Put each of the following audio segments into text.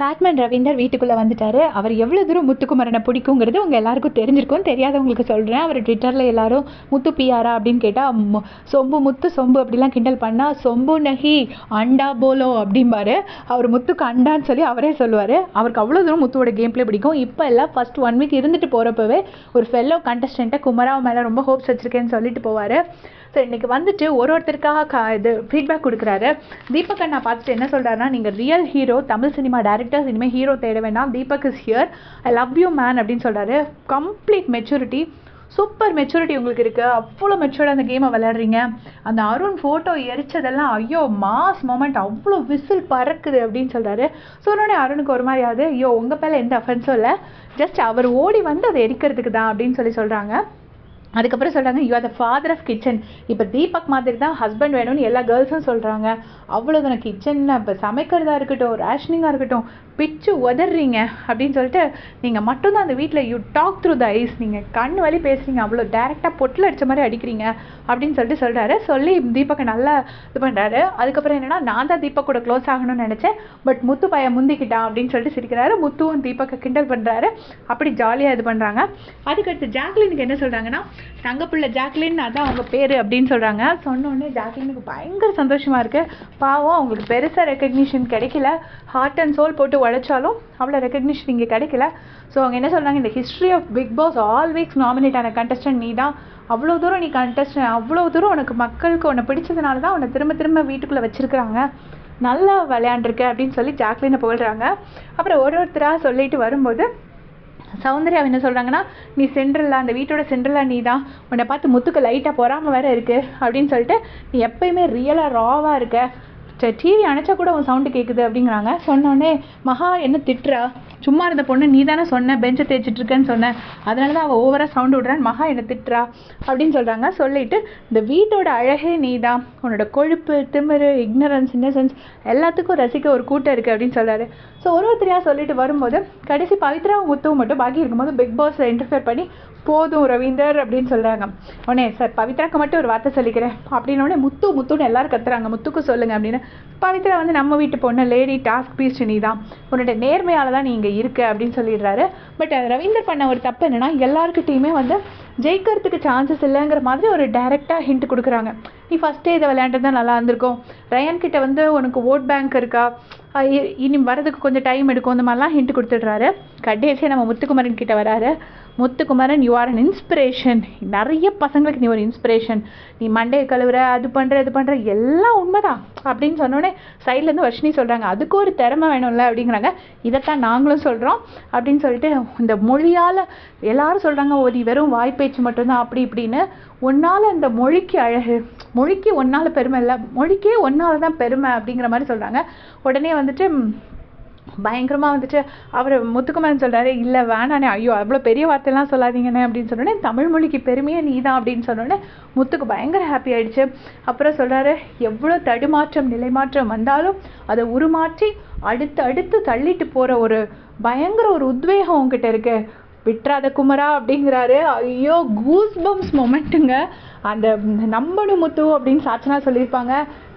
Fatman Ravinder வீட்டுக்குள்ளே வந்துட்டாரு. அவர் எவ்வளோ தூரம் முத்துக்குமரனை பிடிக்குங்கிறது உங்கள் எல்லாருக்கும் தெரிஞ்சிருக்கும் தெரியாதவங்களுக்கு சொல்கிறேன் அவர் ட்விட்டரில் எல்லாரும் முத்து பியாரா? அப்படின்னு கேட்டால் சொம்பு முத்து சொம்பு அப்படிலாம் கிண்டல் பண்ணால் சொம்பு நகி அண்டா போலோ அப்படிம்பாரு. அவர் முத்துக்கு அண்டான்னு சொல்லி அவரே சொல்லுவார். அவருக்கு அவ்வளோ தூரம் முத்துவோட கேம் பிளே பிடிக்கும். இப்போ எல்லாம் ஃபஸ்ட் ஒன் வீக் இருந்துட்டு போகிறப்பவே ஒரு ஃபெல்லோ கண்டஸ்டண்ட்டை குமராவ மேலே ரொம்ப ஹோப்ஸ் வச்சுருக்கேன்னு சொல்லிட்டு போவார். ஸோ இன்றைக்கி வந்துட்டு ஒரு ஒருத்தருக்காக கா இது ஃபீட்பேக் கொடுக்குறாரு. தீபக் நான் பார்த்துட்டு என்ன சொல்கிறாருன்னா நீங்கள் real hero Tamil cinema characters இனிமேல் ஹீரோ தேட வேண்டாம். Deepak is here I love you man அப்படின்னு சொல்கிறாரு கம்ப்ளீட் மெச்சூரிட்டி சூப்பர் மெச்சூரிட்டி உங்களுக்கு இருக்குது அவ்வளோ மெச்சூர்டாக அந்த கேமை விளையாடுறீங்க. அந்த அருண் ஃபோட்டோ எரிச்சதெல்லாம் ஐயோ மாஸ் மொமெண்ட் அவ்வளோ விசில் பறக்குது அப்படின்னு சொல்கிறாரு ஸோ உடனே அருணுக்கு ஒரு மாதிரி ஆகுது. ஐயோ உங்கள் பேரில் எந்த அஃபென்ஸும் இல்லை. ஜஸ்ட் அவர் ஓடி வந்து அதை எரிக்கிறதுக்கு தான் அப்படின்னு சொல்லி சொல்கிறாங்க அதுக்கப்புறம் சொல்கிறாங்க you are the father of kitchen இப்போ தீபக் மாதிரி தான் ஹஸ்பண்ட் வேணும்னு எல்லா கேர்ள்ஸும் சொல்கிறாங்க அவ்வளோதான் கிச்சனில் இப்போ சமைக்கிறதா இருக்கட்டும் ரேஷனிங்காக இருக்கட்டும் பிச்சு உதறீங்க அப்படின்னு சொல்லிட்டு நீங்கள் மட்டும்தான் அந்த வீட்டில் you talk through the eyes நீங்கள் கண் வழி பேசுகிறீங்க அவ்வளோ டேரெக்டாக பொட்டில் அடித்த மாதிரி அடிக்கிறீங்க அப்படின்னு சொல்லிட்டு சொல்கிறாரு சொல்லி தீபக்கை நல்லா இது பண்ணுறாரு அதுக்கப்புறம் என்னென்னா நான் தான் தீபக் கூட க்ளோஸ் ஆகணும்னு நினச்சேன் பட் முத்து பையன் முந்திக்கிட்டான் அப்படின்னு சொல்லிட்டு சிரிக்கிறாரு. முத்துவும் தீபக்கை கிண்டல் பண்ணுறாரு அப்படி ஜாலியாக இது பண்ணுறாங்க அதுக்கடுத்து ஜாக்லினுக்கு என்ன சொல்கிறாங்கன்னா தங்கப்புள்ள ஜாக்லின் அதான் அவங்க பேர் அப்படின்னு சொல்கிறாங்க சொன்னோடனே ஜாக்லினுக்கு பயங்கர சந்தோஷமாக இருக்குது பாவம் அவங்களுக்கு பெருசாக ரெக்கக்னிஷன் கிடைக்கல. ஹார்ட் அண்ட் சோல் போட்டு உழைச்சாலும் அவ்வளோ ரெக்கக்னிஷன் இங்கே கிடைக்கல. ஸோ அவங்க என்ன சொல்கிறாங்க இந்த history of Bigg Boss all weeks nominate ஆன கண்டஸ்டன்ட் நீ தான் அவ்வளோ தூரம் நீ கண்டஸ்டன் அவ்வளோ தூரம் உனக்கு மக்களுக்கு உன்னை பிடிச்சதுனால தான் உன்னை திரும்ப திரும்ப வீட்டுக்குள்ளே வச்சுருக்குறாங்க. நல்லா விளையாண்டுருக்க அப்படின்னு சொல்லி ஜாக்லினை புகழ்கிறாங்க அப்புறம் ஒரு ஒருத்தராக சொல்லிட்டு வரும்போது சௌந்தர்யா என்ன சொல்கிறாங்கன்னா நீ சென்ட்ரலா அந்த வீட்டோட சென்ட்ரலா நீ தான். உன்னை பார்த்து முத்துக்கு லைட்டாக பொறாமல் வேற இருக்குது அப்படின்னு சொல்லிட்டு நீ எப்பயுமே ரியலாக ராவாக இருக்க. டிவி அணைச்சா கூட உன் சவுண்டு கேட்குது அப்படிங்கிறாங்க. சொன்னோடனே மகா என்ன திட்டுறா? சும்மா இருந்த பொண்ணு நீ தானே சொன்ன பெஞ்சை தேய்ச்சிட்டு இருக்கேன்னு சொன்ன. அதனால தான் அவள் ஓவராக சவுண்டு விடுறான்னு மகா என்ன திட்டுறா. அப்படின்னு சொல்கிறாங்க சொல்லிட்டு இந்த வீட்டோட அழகே நீ தான் உன்னோட கொழுப்பு திமிரு இக்னரன்ஸ் இன்னசென்ஸ் எல்லாத்துக்கும் ரசிக்க ஒரு கூட்டம் இருக்குது அப்படின்னு சொல்கிறாரு ஸோ ஒரு ஒருத்தரையாக சொல்லிட்டு வரும்போது கடைசி பவித்ரா முத்துவும் மட்டும் பாக்கி இருக்கும்போது பிக் பாஸில் இன்டர்ஃபியர் பண்ணி போதும் ரவீந்தர் அப்படின்னு சொல்கிறாங்க உடனே சார் பவித்ராக்கு மட்டும் ஒரு வார்த்தை சொல்லிக்கிறேன். அப்படின்னோடனே முத்து முத்துன்னு எல்லாரும் கத்துறாங்க. முத்துக்கு சொல்லுங்கள் அப்படின்னு. பவித்ரா வந்து நம்ம வீட்டு பொண்ணு லேடி டாஸ்க் பீஸ் நீ தான் உன்னோட நேர்மையால் தான் நீங்கள் இங்கே இருக்க அப்படின்னு சொல்லிடுறாரு. பட் ரவீந்தர் பண்ண ஒரு தப்பு என்னென்னா எல்லாருக்கிட்டையுமே வந்து ஜெயிக்கிறதுக்கு சான்சஸ் இல்லைங்கிற மாதிரி ஒரு டைரெக்டாக ஹிண்ட் கொடுக்குறாங்க. நீ ஃபஸ்ட்டே இதை விளையாண்டுருந்தா நல்லா இருந்திருக்கும். ரயான் கிட்ட வந்து உனக்கு ஓட் பேங்க் இருக்கா? இனி வரதுக்கு கொஞ்சம் டைம் எடுக்கும். இந்த மாதிரிலாம் ஹிண்ட் கொடுத்துட்றாரு. கடைசியாக நம்ம முத்துக்குமரன் கிட்ட வராரு. Muthukumaran you are an inspiration நிறைய பசங்களுக்கு நீ ஒரு இன்ஸ்பிரேஷன் நீ மண்டையை கழுவுற அது பண்ணுற இது பண்ணுற எல்லாம் உண்மைதான். அப்படின்னு சொன்னோடனே சைட்லேருந்து வர்ஷினி சொல்கிறாங்க அதுக்கு ஒரு திறமை வேணும்ல? அப்படிங்கிறாங்க. இதைத்தான் நாங்களும் சொல்கிறோம் அப்படின்னு சொல்லிட்டு இந்த மொழியால் எல்லாரும் சொல்கிறாங்க ஒரு வெறும் வாய்ப்பேச்சு மட்டும்தான் அப்படி இப்படின்னு. ஒன்னால் இந்த மொழிக்கு அழகு மொழிக்கு ஒன்னால் பெருமை இல்லை மொழிக்கே ஒன்னால் தான் பெருமை அப்படிங்கிற மாதிரி சொல்கிறாங்க உடனே வந்துட்டு பயங்கரமாக வந்துட்டு அவர் முத்துக்குமரன் சொல்கிறாரு இல்லை வேணானே ஐயோ அவ்வளோ பெரிய வார்த்தையெல்லாம் சொல்லாதீங்கண்ணே அப்படின்னு சொன்னோடனே தமிழ் மொழிக்கு பெருமையே நீ தான் அப்படின்னு சொன்னோடனே முத்துக்கு பயங்கர ஹாப்பி ஆகிடுச்சு அப்புறம் சொல்கிறாரு எவ்வளோ தடுமாற்றம் நிலைமாற்றம் வந்தாலும் அதை உருமாற்றி அடுத்து அடுத்து தள்ளிட்டு போகிற ஒரு பயங்கர ஒரு உத்வேகம் உங்ககிட்ட இருக்கு. விட்றாத குமரா அப்படிங்கிறாரு. ஐயோ கூஸ் பம்ஸ் மொமெண்ட்டுங்க அந்த நம்பணும் முத்து அப்படின்னு சாச்சனா சொல்லியிருப்பாங்க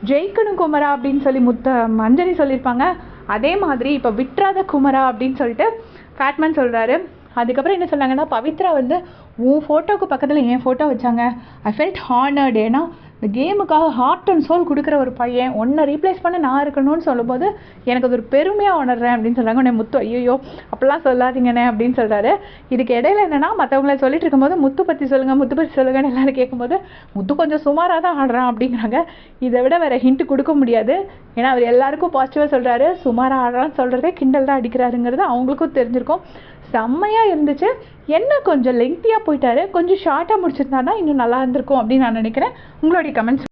ஜெயிக்கணும் குமரா அப்படின்னு சொல்லி முத்த மஞ்சரி சொல்லியிருப்பாங்க. அதே மாதிரி இப்போ விட்டுறாத குமரா அப்படின்னு சொல்லிட்டு ஃபேட்மேன் சொல்கிறாரு அதுக்கப்புறம் என்ன சொன்னாங்கன்னா பவித்ரா வந்து உன் ஃபோட்டோவுக்கு பக்கத்தில் என் ஃபோட்டோ வச்சாங்க. ஐ ஃபெல்ட் ஹானர்ட் ஏன்னா இந்த கேமுக்காக ஹார்ட் அண்ட் சோல் கொடுக்குற ஒரு பையன் ஒன்றை ரீப்ளேஸ் பண்ண நான் இருக்கணும்னு சொல்லும்போது எனக்கு அது ஒரு பெருமையாக உணர்றேன் அப்படின்னு சொல்கிறாங்க உடனே முத்து ஐயோ அப்படிலாம் சொல்லாதீங்கண்ணே அப்படின்னு சொல்கிறாரு இதுக்கு இடையில என்னென்னா மற்றவங்கள சொல்லிட்டு இருக்கும்போது முத்து பற்றி சொல்லுங்கள் முத்து பற்றி சொல்லுங்கன்னு எல்லோரும் கேட்கும்போது முத்து கொஞ்சம் சுமாராக தான் ஆடுறான் அப்படிங்கிறாங்க. இதை விட வேறு ஹிண்ட் கொடுக்க முடியாது. ஏன்னா அவர் எல்லாருக்கும் பாசிட்டிவாக சொல்கிறாரு சுமாராக ஆடுறான்னு சொல்கிறதே கிண்டல் தான் அடிக்கிறாருங்கிறது அவங்களுக்கும் தெரிஞ்சிருக்கும். செம்மையாக இருந்துச்சு. என்ன கொஞ்சம் லெங்க்த்தியாக போயிட்டாரு. கொஞ்சம் ஷார்ட்டாக முடிச்சிருந்தாருன்னா இன்னும் நல்லா இருந்திருக்கும் அப்படின்னு நான் நினைக்கிறேன். உங்களுடைய கமெண்ட்ஸ்